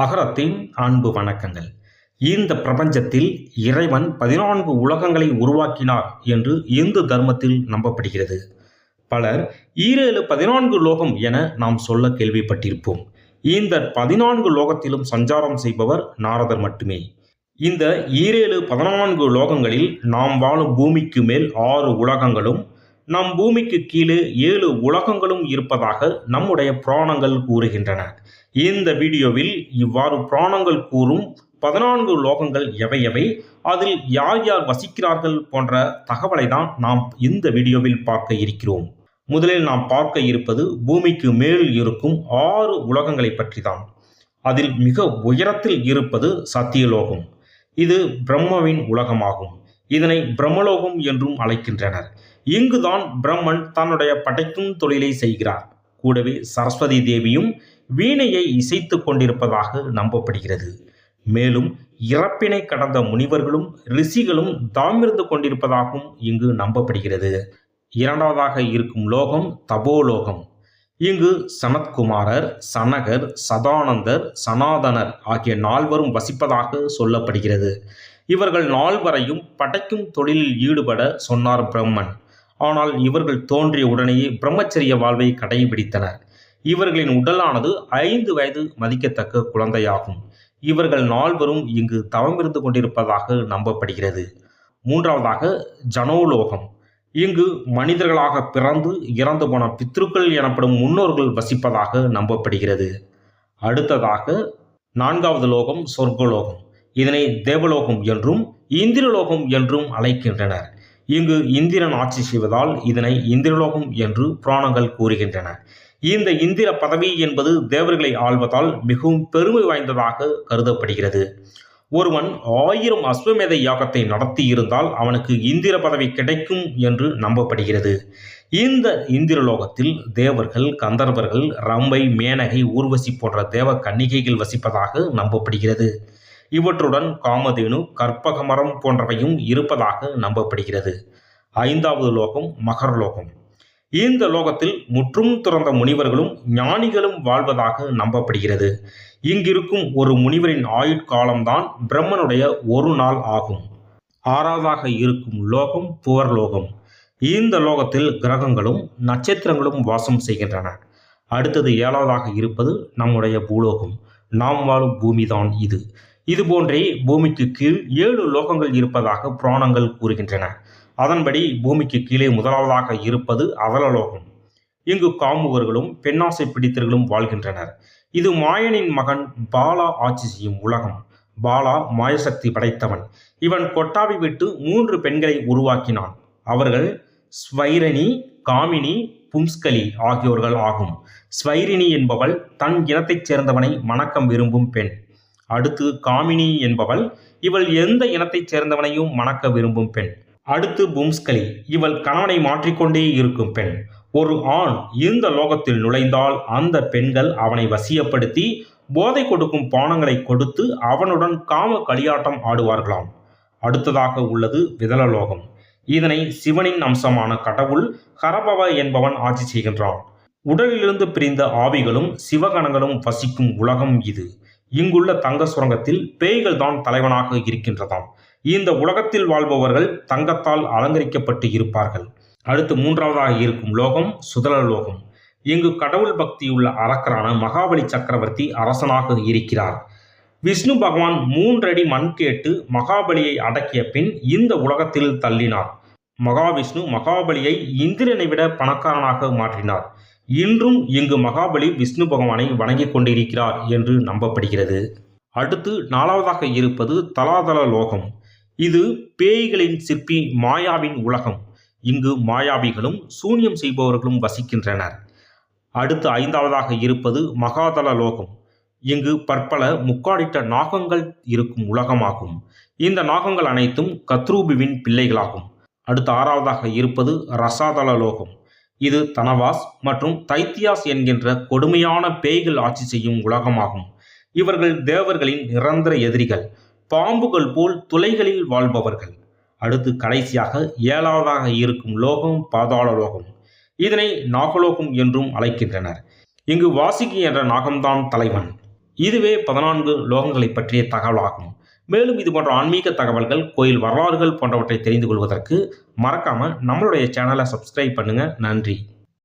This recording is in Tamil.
அகரத்தின் அன்பு வணக்கங்கள். இந்த பிரபஞ்சத்தில் இறைவன் பதினான்கு உலகங்களை உருவாக்கினார் என்று இந்து தர்மத்தில் நம்பப்படுகிறது. பலர் ஈரேழு பதினான்கு லோகம் என நாம் சொல்ல கேள்விப்பட்டிருப்போம். இந்த பதினான்கு லோகத்திலும் சஞ்சாரம் செய்பவர் நாரதர் மட்டுமே. இந்த ஈரேழு பதினான்கு லோகங்களில் நாம் வாழும் பூமிக்கு மேல் ஆறு உலகங்களும் நம் பூமிக்கு கீழே ஏழு உலகங்களும் இருப்பதாக நம்முடைய புராணங்கள் கூறுகின்றன. இந்த வீடியோவில் இவ்வாறு புராணங்கள் கூறும் பதினான்கு லோகங்கள் எவை எவை அதில் யார் யார் வசிக்கிறார்கள் போன்ற தகவலை தான் நாம் இந்த வீடியோவில் பார்க்க இருக்கிறோம். முதலில் நாம் பார்க்க இருப்பது பூமிக்கு மேல் இருக்கும் ஆறு உலகங்களை பற்றி தான் அதில் மிக உயரத்தில் இருப்பது சத்தியலோகம். இது பிரம்மவின் உலகமாகும். இதனை பிரம்மலோகம் என்றும் அழைக்கின்றனர். இங்குதான் பிரம்மன் தன்னுடைய படைக்கும் தொழிலை செய்கிறார். கூடவே சரஸ்வதி தேவியும் வீணையை இசைத்து கொண்டிருப்பதாக நம்பப்படுகிறது. மேலும் இறப்பினை கடந்த முனிவர்களும் ரிஷிகளும் தாமிருந்து கொண்டிருப்பதாகவும் இங்கு நம்பப்படுகிறது. இரண்டாவதாக இருக்கும் லோகம் தபோலோகம். இங்கு சனத்குமாரர் சனகர் சதானந்தர் சனாதனர் ஆகிய நால்வரும் வசிப்பதாக சொல்லப்படுகிறது. இவர்கள் நால்வரையும் படைக்கும் தொழிலில் ஈடுபட சொன்னார் பிரம்மன். ஆனால் இவர்கள் தோன்றிய உடனேயே பிரம்மச்சரிய வாழ்வை கடைபிடித்தனர். இவர்களின் உடலானது ஐந்து வயது மதிக்கத்தக்க குழந்தையாகும். இவர்கள் நால்வரும் இங்கு தவமிருந்து கொண்டிருப்பதாக நம்பப்படுகிறது. மூன்றாவதாக ஜனோலோகம். இங்கு மனிதர்களாக பிறந்து இறந்து போன பித்ருக்கள் எனப்படும் முன்னோர்கள் வசிப்பதாக நம்பப்படுகிறது. அடுத்ததாக நான்காவது லோகம் சொர்க்கலோகம். இதனை தேவலோகம் என்றும் இந்திரலோகம் என்றும் அழைக்கின்றனர். இங்கு இந்திரன் ஆட்சி செய்வதால் இதனை இந்திரலோகம் என்று புராணங்கள் கூறுகின்றன. இந்த இந்திர பதவி என்பது தேவர்களை ஆள்வதால் மிகவும் பெருமை வாய்ந்ததாக கருதப்படுகிறது. ஒருவன் ஆயிரம் அஸ்வமேத யாகத்தை நடத்தி இருந்தால் அவனுக்கு இந்திர பதவி கிடைக்கும் என்று நம்பப்படுகிறது. இந்த இந்திரலோகத்தில் தேவர்கள் கந்தர்வர்கள் ரம்பை மேனகை ஊர்வசி போன்ற தேவ கன்னிகைகள் வசிப்பதாக நம்பப்படுகிறது. இவற்றுடன் காமதேனு கற்பகமரம் போன்றவையும் இருப்பதாக நம்பப்படுகிறது. ஐந்தாவது லோகம் மகர்லோகம் இந்த லோகத்தில் முற்றும் துறந்த முனிவர்களும் ஞானிகளும் வாழ்வதாக நம்பப்படுகிறது. இங்கிருக்கும் ஒரு முனிவரின் ஆயுட்காலம்தான் பிரம்மனுடைய ஒரு நாள் ஆகும். ஆறாவதாக இருக்கும் லோகம் புவர்லோகம் இந்த லோகத்தில் கிரகங்களும் நட்சத்திரங்களும் வாசம் செய்கின்றன. அடுத்தது ஏழாவதாக இருப்பது நம்முடைய பூலோகம். நாம் வாழும் பூமிதான் இது. இது போன்றே பூமிக்கு கீழ் ஏழு லோகங்கள் இருப்பதாக புராணங்கள் கூறுகின்றன. அதன்படி பூமிக்கு கீழே முதலாவதாக இருப்பது அவலலோகம். இங்கு காமுகர்களும் பெண்ணாசை பிடித்தர்களும் வாழ்கின்றனர். இது மாயனின் மகன் பாலா ஆட்சி செய்யும் உலகம். பாலா மாயசக்தி படைத்தவன். இவன் கொட்டாவி விட்டு மூன்று பெண்களை உருவாக்கினான். அவர்கள் ஸ்வைரணி காமினி பும்ஸ்கலி ஆகியோர்கள் ஆகும். ஸ்வைரினி என்பவள் தன் இனத்தைச் சேர்ந்தவனை மணக்கம் விரும்பும் பெண். அடுத்து காமினி என்பவள் இவள் எந்த இனத்தைச் சேர்ந்தவனையும் மணக்க விரும்பும் பெண். அடுத்து பும்ஸ்கலி இவள் கணவனை மாற்றிக்கொண்டே இருக்கும் பெண். ஒரு ஆண் இந்த லோகத்தில் நுழைந்தால் அந்த பெண்கள் அவனை வசியப்படுத்தி போதை கொடுக்கும் பானங்களை கொடுத்து அவனுடன் காம களியாட்டம் ஆடுவார்களாம். அடுத்ததாக உள்ளது விதலலோகம். இதனை சிவனின் அம்சமான கடவுள் ஹரபவ என்பவன் ஆட்சி செய்கின்றான். உடலிலிருந்து பிரிந்த ஆவிகளும் சிவகணங்களும் வசிக்கும் உலகம் இது. இங்குள்ள தங்க சுரங்கத்தில் பேய்கள் தான் தலைவனாக இருக்கின்றதாம். இந்த உலகத்தில் வாழ்பவர்கள் தங்கத்தால் அலங்கரிக்கப்பட்டு இருப்பார்கள். அடுத்து மூன்றாவதாக இருக்கும் லோகம் சுதல லோகம். இங்கு கடவுள் பக்தியுள்ள அரக்கரான மகாபலி சக்கரவர்த்தி அரசனாக இருக்கிறார். விஷ்ணு பகவான் மூன்றடி மண் கேட்டு மகாபலியை அடக்கிய பின் இந்த உலகத்தில் தள்ளினார். மகாவிஷ்ணு மகாபலியை இந்திரனை விட பணக்காரனாக மாற்றினார். இன்றும் இங்கு மகாபலி விஷ்ணு பகவானை வணங்கிக் கொண்டிருக்கிறார் என்று நம்பப்படுகிறது. அடுத்து நாலாவதாக இருப்பது தலாதல லோகம். இது பேய்களின் சிற்பி மாயாவின் உலகம். இங்கு மாயாவிகளும் சூன்யம் செய்பவர்களும் வசிக்கின்றனர். அடுத்து ஐந்தாவதாக இருப்பது மகாதல லோகம். இங்கு பற்பல முக்காடிட்ட நாகங்கள் இருக்கும் உலகமாகும். இந்த நாகங்கள் அனைத்தும் கத்ரூபுவின் பிள்ளைகளாகும். அடுத்து ஆறாவதாக இருப்பது ரசாதல லோகம். இது தனவாஸ் மற்றும் தைத்தியாஸ் என்கின்ற கொடுமையான பேய்கள் ஆட்சி செய்யும் உலகமாகும். இவர்கள் தேவர்களின் நிரந்தர எதிரிகள் பாம்புகள் போல் துளைகளில் வாழ்பவர்கள். அடுத்து கடைசியாக ஏழாவதாக இருக்கும் லோகம் பாதாள லோகம். இதனை நாகலோகம் என்றும் அழைக்கின்றனர். இங்கு வாசிகி என்ற நாகம்தான் தலைவன். இதுவே பதினான்கு லோகங்களை பற்றிய தகவலாகும். மேலும் இது போன்ற ஆன்மீக தகவல்கள் கோயில் வரலாறுகள் போன்றவற்றை தெரிந்து கொள்வதற்கு மறக்காமல் நம்மளுடைய சேனலை சப்ஸ்கிரைப் பண்ணுங்கள் நன்றி.